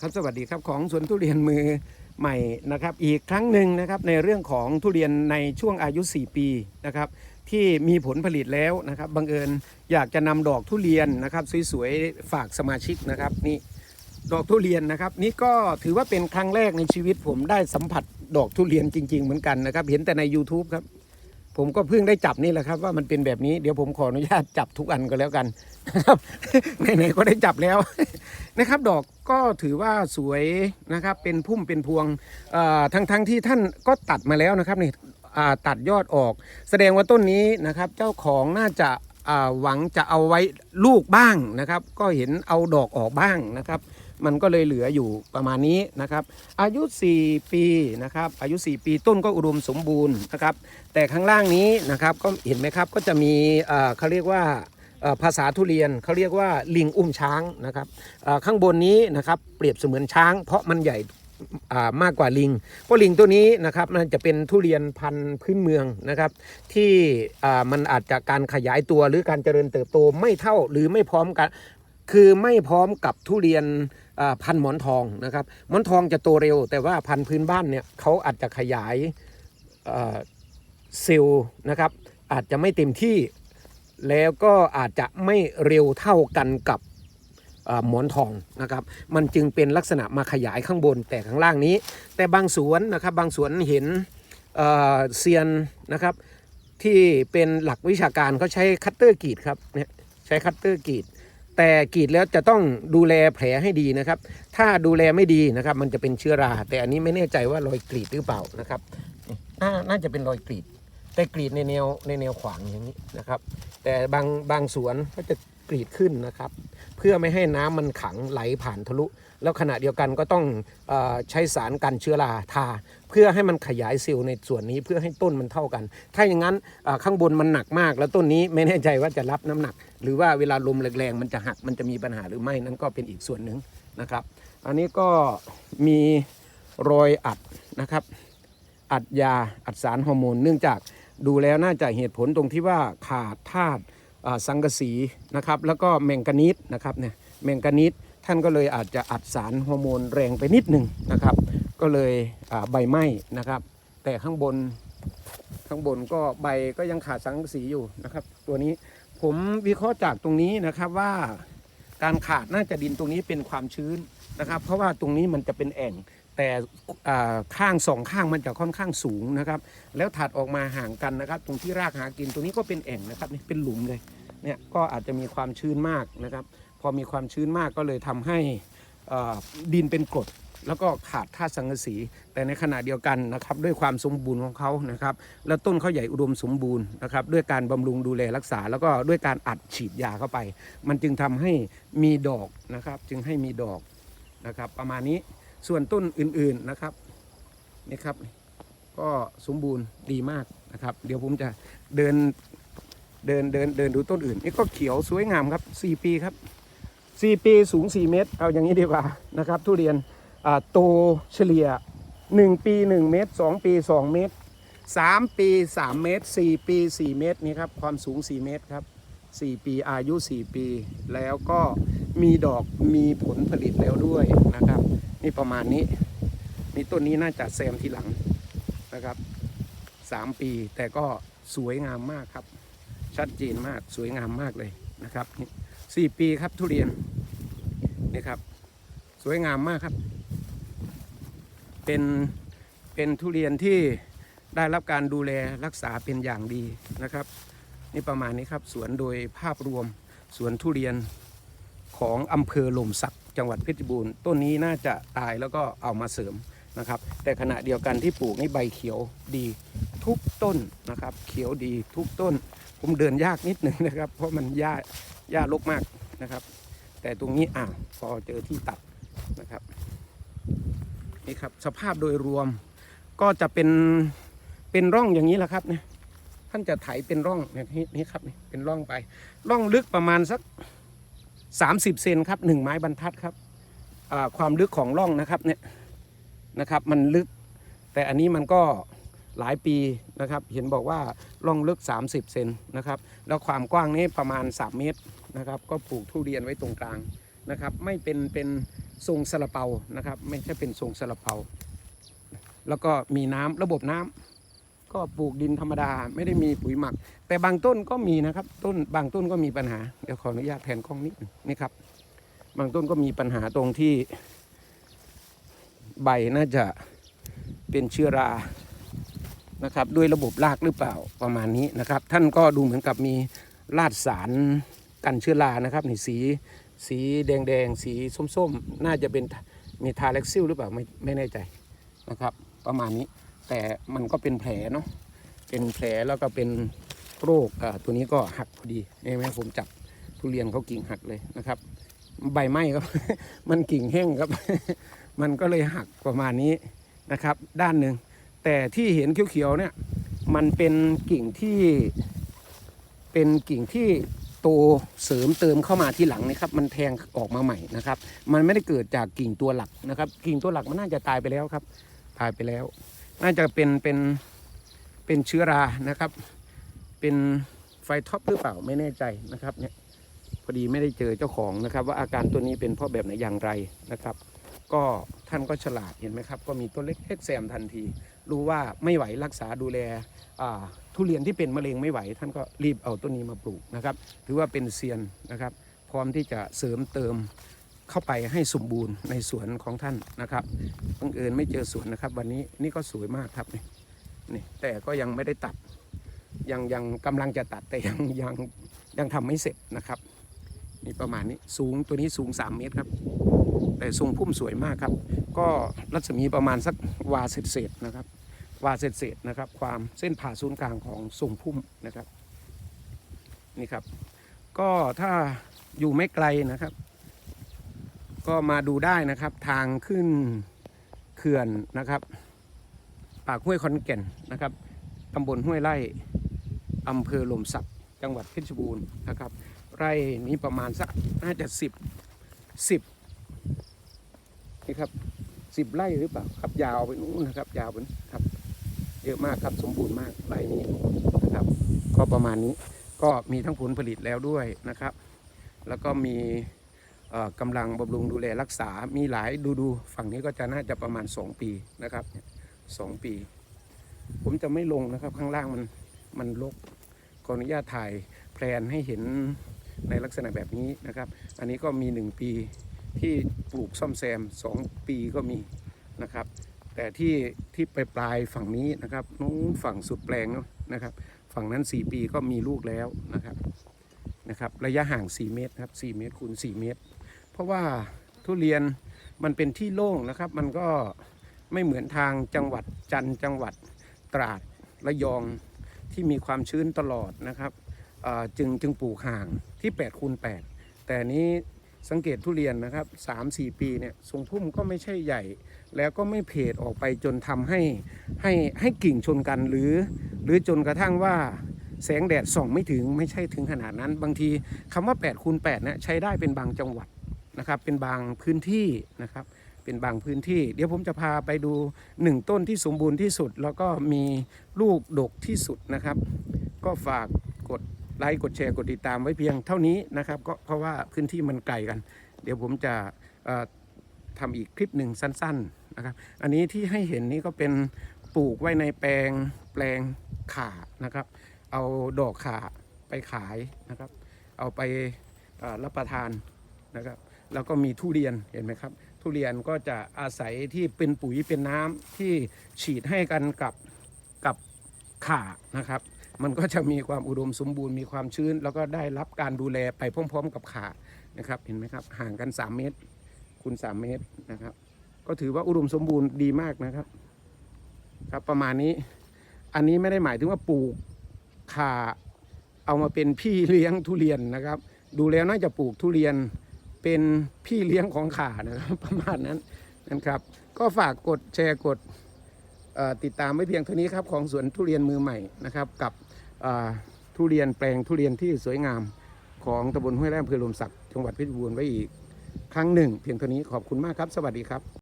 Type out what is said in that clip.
ครับสวัสดีครับของสวนทุเรียนมือใหม่นะครับ อีกครั้งหนึ่งนะครับในเรื่องของทุเรียนในช่วงอายุ 4 ปีนะครับที่มีผลผลิตแล้วนะครับบังเอิญอยากจะนำดอกทุเรียนนะครับสวยๆฝากสมาชิกนะครับนี่ดอกทุเรียนนะครับ นี่ก็ถือว่าเป็นครั้งแรกในชีวิตผมได้สัมผัสดอกทุเรียนจริง ๆ เหมือนกันนะครับ เห็นแต่ใน YouTube ครับ ผมก็เพิ่งได้จับนี่แหละครับว่ามันเป็นแบบนี้เดี๋ยวผมขออนุญาตจับทุกอันก็แล้วกันนะครับไหนๆก็ได้จับแล้วนะครับ ดอกก็ถือว่าสวยนะครับ เป็นพุ่มเป็นพวงทั้งทั้งที่ท่านก็ตัดมาแล้วนะครับนี่ตัดยอดออก แสดงว่าต้นนี้นะครับ เจ้าของน่าจะหวังจะเอาไว้ลูกบ้างนะครับ ก็เห็นเอาดอกออกบ้างนะครับ มันก็เลยเหลืออยู่ประมาณนี้นะครับ อายุ 4 ปีนะครับ อายุ 4 ปีต้นก็อุดมสมบูรณ์นะครับ แต่ข้างล่างนี้นะครับก็เห็นไหมครับก็จะมีเขาเรียกว่าภาษาทุเรียนเขาเรียกว่าลิงอุ้มช้างนะครับข้างบนนี้นะครับเปรียบเสมือนช้าง เพราะมันใหญ่ามากกว่าลิง เพราะลิงตัวนี้นะครับมันจะเป็นทุเรียนพันธุ์พื้นเมืองนะครับ ที่มันอาจจะการขยายตัวหรือการเจริญเติบโตไม่เท่าหรือไม่พร้อมกัน คือไม่พร้อมกับทุเรียน พันหมอนทองนะครับหมอนทองจะโตเร็ว แต่ว่าพันพื้นบ้านเนี่ยเขาอาจจะขยายเซลล์นะครับอาจจะไม่เต็มที่แล้วก็อาจจะไม่เร็วเท่ากันกับหมอนทองนะครับ มันจึงเป็นลักษณะมาขยายข้างบนแต่ข้างล่างนี้ แต่บางสวนนะครับบางสวนเห็นเเซียนนะครับที่เป็นหลักวิชาการเขาใช้คัตเตอร์กรีดครับเนี่ยใช้คัตเตอร์กรีด แต่กรีดแล้วจะต้องดูแลแผลให้ดีนะครับ ถ้าดูแลไม่ดีนะครับ มันจะเป็นเชื้อรา แต่อันนี้ไม่แน่ใจว่ารอยกรีดหรือเปล่านะครับน่าน่าจะเป็นรอยกรีด แต่กรีดในแนวในแนวขวางอย่างนี้นะครับ แต่บางบางสวนก็จะกรีดขึ้นนะครับ เพื่อไม่ให้น้ำมันขังไหลผ่านทะลุ แล้วขณะเดียวกันก็ต้องอใช้สารกันเชื้อราทา เพื่อให้มันขยายเซลล์ในส่วนนี้เพื่อให้ต้นมันเท่ากัน ถ้าอย่างนั้นข้างบนมันหนักมาก แล้วต้นนี้ไม่แน่ใจว่าจะรับน้ำหนัก หรือว่าเวลาลมแรงๆมันจะหักมันจะมีปัญหาหรือไม่นั่นก็เป็นอีกส่วนหนึ่งนะครับ อันนี้ก็มีรอยอัดนะครับ อัดยาอัดสารฮอร์โมนเนื่องจากดูแล้วน่าจะเหตุผลตรงที่ว่าขาดธาตุสังกะสีนะครับแล้วก็แมงกานีสนะครับเนี่ยแมงกานีสท่านก็เลยอาจจะอัดสารฮอร์โมนแรงไปนิดหนึ่งนะครับ ก็เลยใบไหม้นะครับ แต่ข้างบนข้างบนก็ใบก็ยังขาดสังสีอยู่นะครับ ตัวนี้ผมวิเคราะห์จากตรงนี้นะครับว่าการขาดน่าจะดินตรงนี้เป็นความชื้นนะครับ เพราะว่าตรงนี้มันจะเป็นแอ่ง แต่ข้างสองข้างมันจะค่อนข้างสูงนะครับ แล้วถัดออกมาห่างกันนะครับ ตรงที่รากหากินตรงนี้ก็เป็นแอ่งนะครับนี่เป็นหลุมเลยเนี่ยก็อาจจะมีความชื้นมากนะครับ พอมีความชื้นมากก็เลยทำให้ดินเป็นกรด แล้วก็ขาดธาตุสังกะสี แต่ในขณะเดียวกันนะครับด้วยความสมบูรณ์ของเขานะครับ แล้วต้นเขาใหญ่อุดมสมบูรณ์นะครับด้วยการบำรุงดูแลรักษา แล้วก็ด้วยการอัดฉีดยาเข้าไป มันจึงทำให้มีดอกนะครับ จึงให้มีดอกนะครับ ประมาณนี้ส่วนต้นอื่นๆนะครับนี่ครับ ก็สมบูรณ์ดีมากนะครับ เดี๋ยวผมจะเดินเดินเดินเดินดูต้นอื่นนี่ก็เขียวสวยงามครับ 4 ปีครับ 4 ปีสูง 4 เมตร เอาอย่างนี้ดีกว่านะครับ ทุเรียน โตเฉลี่ย 1 ปี 1 เมตร 2 ปี 2 เมตร 3 ปี 3 เมตร 4 ปี 4 เมตรนี่ครับความสูง 4 เมตรครับ 4 ปีอายุ 4 ปี แล้วก็มีดอกมีผลผลิตแล้วด้วยนะครับ นี่ประมาณนี้นี่ต้นนี้น่าจะแซมทีหลังนะครับสามปีแต่ก็สวยงามมากครับ ชัดเจนมากสวยงามมากเลยนะครับนี่สี่ปีครับทุเรียนนี่ครับ สวยงามมากครับ เป็นเป็นทุเรียนที่ได้รับการดูแลรักษาเป็นอย่างดีนะครับ นี่ประมาณนี้ครับสวนโดยภาพรวมสวนทุเรียนของอำเภอลมสักจังหวัดเพชรบูรณ์ต้นนี้น่าจะตายแล้วก็เอามาเสริมนะครับ แต่ขณะเดียวกันที่ปลูกนี่ใบเขียวดีทุกต้นนะครับ เขียวดีทุกต้น ผมเดินยากนิดหนึ่งนะครับ เพราะมันหญ้าหญ้ารกมากนะครับ แต่ตรงนี้อ่าพอเจอที่ตัดนะครับ นี่ครับสภาพโดยรวมก็จะเป็นเป็นร่องอย่างนี้แหละครับเนี่ยท่านจะไถเป็นร่องเนี่ยนี่ครับนี่เป็นร่องไป ร่องลึกประมาณสัก 30 เซนครับหนึ่งไม้บรรทัดครับความลึกของร่องนะครับเนี่ยนะครับมันลึก แต่อันนี้มันก็หลายปีนะครับ เห็นบอกว่าร่องลึก 30 เซนนะครับ แล้วความกว้างนี้ประมาณ 3 เมตรนะครับ ก็ปลูกทุเรียนไว้ตรงกลาง นะครับ ไม่เป็นเป็นทรงซาลาเปานะครับ ไม่ใช่เป็นทรงซาลาเปา แล้วก็มีน้ำระบบน้ำก็ปลูกดินธรรมดาไม่ได้มีปุ๋ยหมัก แต่บางต้นก็มีนะครับ ต้นบางต้นก็มีปัญหาเดี๋ยวขออนุญาตแผนกล้องนิดนี่ครับ บางต้นก็มีปัญหาตรงที่ใบน่าจะเป็นเชื้อรานะครับด้วยระบบรากหรือเปล่าประมาณนี้นะครับ ท่านก็ดูเหมือนกับมีลาดสารกันเชื้อรานะครับนี่สี สีแดงแดงๆสีส้มๆ น่าจะเป็นมีทาเล็กซิลหรือเปล่าไม่ไม่แน่ใจนะครับ ประมาณนี้แต่มันก็เป็นแผลเนาะเป็นแผลแล้วก็เป็นโรคอ่าตัวนี้ก็หักพอดีเห็นไหมผมจับทุเรียนเขากิ่งหักเลยนะครับ ใบไม้ครับ มันกิ่งแห้งครับ มันก็เลยหักประมาณนี้นะครับ ด้านหนึ่งแต่ที่เห็นเขียวๆเนี่ยมันเป็นกิ่งที่เป็นกิ่งที่ โตเสริมเติมเข้ามาที่หลังนะครับ มันแทงออกมาใหม่นะครับ มันไม่ได้เกิดจากกิ่งตัวหลักนะครับ กิ่งตัวหลักมันน่าจะตายไปแล้วครับ ตายไปแล้ว น่าจะเป็นเป็นเป็นเชื้อรานะครับ เป็นไฟท็อปหรือเปล่าไม่แน่ใจนะครับเนี่ยพอดีไม่ได้เจอเจ้าของนะครับ ว่าอาการตัวนี้เป็นเพราะแบบไหนอย่างไรนะครับ ก็ท่านก็ฉลาดเห็นไหมครับ ก็มีตัวเล็กๆแซมทันที รู้ว่าไม่ไหวรักษาดูแลอ่า ทุเรียนที่เป็นมะเร็งไม่ไหว ท่านก็รีบเอาต้นนี้มาปลูกนะครับ ถือว่าเป็นเซียนนะครับ พร้อมที่จะเสริมเติมเข้าไปให้สมบูรณ์ในสวนของท่านนะครับบังเอิญไม่เจอสวนนะครับ วันนี้นี่ก็สวยมากครับนี่นี่แต่ก็ยังไม่ได้ตัดยังยังกำลังจะตัดแต่ยังยังยังทำไม่เสร็จนะครับนี่ประมาณนี้สูงตัวนี้สูง 3 เมตรครับ แต่ทรงพุ่มสวยมากครับ ก็รัศมีประมาณสักวาเศษๆนะครับ วาเศษๆนะครับ ความเส้นผ่าศูนย์กลางของทรงพุ่มนะครับนี่ครับ ก็ถ้าอยู่ไม่ไกลนะครับ ก็มาดูได้นะครับ ทางขึ้นเขื่อนนะครับ ปากห้วยคอนแก่นนะครับตำบลห้วยไร่อำเภอหลมสักจังหวัดเพชรบูรณ์นะครับ ไร่นี้ประมาณสักน่าจะสิบสิบนี่ครับสิบไร่หรือเปล่าครับยาวไปนู้นนะครับ ยาวไปครับ เยอะมากครับสมบูรณ์มากไรนี้นะครับ ก็ประมาณนี้ก็มีทั้งผลผลิตแล้วด้วยนะครับ แล้วก็มีเอ่อกำลังบำรุงดูแลรักษา มีหลายดูดูฝั่งนี้ก็จะน่าจะประมาณ 2 ปีนะครับสองปี ผมจะไม่ลงนะครับข้างล่างมันมันรกขออนุญาตถ่ายแพลนให้เห็นในลักษณะแบบนี้นะครับ อันนี้ก็มี 1 ปีที่ปลูกซ่อมแซม 2 ปีก็มีนะครับ แต่ที่ที่ปลายปลายฝั่งนี้นะครับนู้นฝั่งสุดแปลงเนาะนะครับ ฝั่งนั้น 4 ปีก็มีลูกแล้วนะครับนะครับ ระยะห่าง 4 เมตรครับ4เมตรคูณ4เมตร เพราะว่าทุเรียนมันเป็นที่โล่งนะครับ มันก็ไม่เหมือนทางจังหวัดจันจังหวัดตราดระยองที่มีความชื้นตลอดนะครับจึงจึงปลูกห่างที่8คูณ8แต่นนี้ สังเกตทุเรียนนะครับ3-4 ปีเนี่ยทรงพุ่มก็ไม่ใช่ใหญ่ แล้วก็ไม่เพดออกไปจนทำให้ให้ให้กิ่งชนกันหรือ หรือจนกระทั่งว่าแสงแดดส่องไม่ถึงไม่ใช่ถึงขนาดนั้น บางทีคำว่า8คูณ8เนี่ยใช้ได้เป็นบางจังหวัดนะครับ เป็นบางพื้นที่นะครับ เป็นบางพื้นที่ เดี๋ยวผมจะพาไปดูหนึ่งต้นที่สมบูรณ์ที่สุด แล้วก็มีลูกดกที่สุดนะครับ ก็ฝาก ไลค์กดแชร์กดติดตามไว้เพียงเท่านี้นะครับก็เพราะว่าพื้นที่มันไกลกัน เดี๋ยวผมจะเอ่อทำอีกคลิปหนึ่งสั้น ๆนะครับ อันนี้ที่ให้เห็นนี้ก็เป็นปลูกไว้ในแปลงแปลงขานะครับ เอาดอกขาไปขายนะครับ เอาไปรับประทานนะครับ แล้วก็มีทุเรียนเห็นไหมครับ ทุเรียนก็จะอาศัยที่เป็นปุ๋ยเป็นน้ำที่ฉีดให้กันกับกับขานะครับ มันก็จะมีความอุดมสมบูรณ์มีความชื้น แล้วก็ได้รับการดูแลไปพร้อม ๆ กับข่านะครับ เห็นไหมครับ ห่างกัน 3 เมตรคูณ3 เมตรนะครับ ก็ถือว่าอุดมสมบูรณ์ดีมากนะครับ ครับประมาณนี้ อันนี้ไม่ได้หมายถึงว่าปลูกข่าเอามาเป็นพี่เลี้ยงทุเรียนนะครับ ดูแล้วน่าจะปลูกทุเรียนเป็นพี่เลี้ยงของข่านะครับ ประมาณนั้นนะครับ ก็ฝากกดแชร์กดติดตามไว้เพียงเท่านี้ครับของสวนทุเรียนมือใหม่นะครับกับ ทุเรียนแปลงทุเรียนที่สวยงามของตำบลห้วยแร่อำเภอลมศักดิ์จังหวัดเพชรบูรณ์ไว้อีกครั้งหนึ่ง เพียงเท่านี้ขอบคุณมากครับ สวัสดีครับ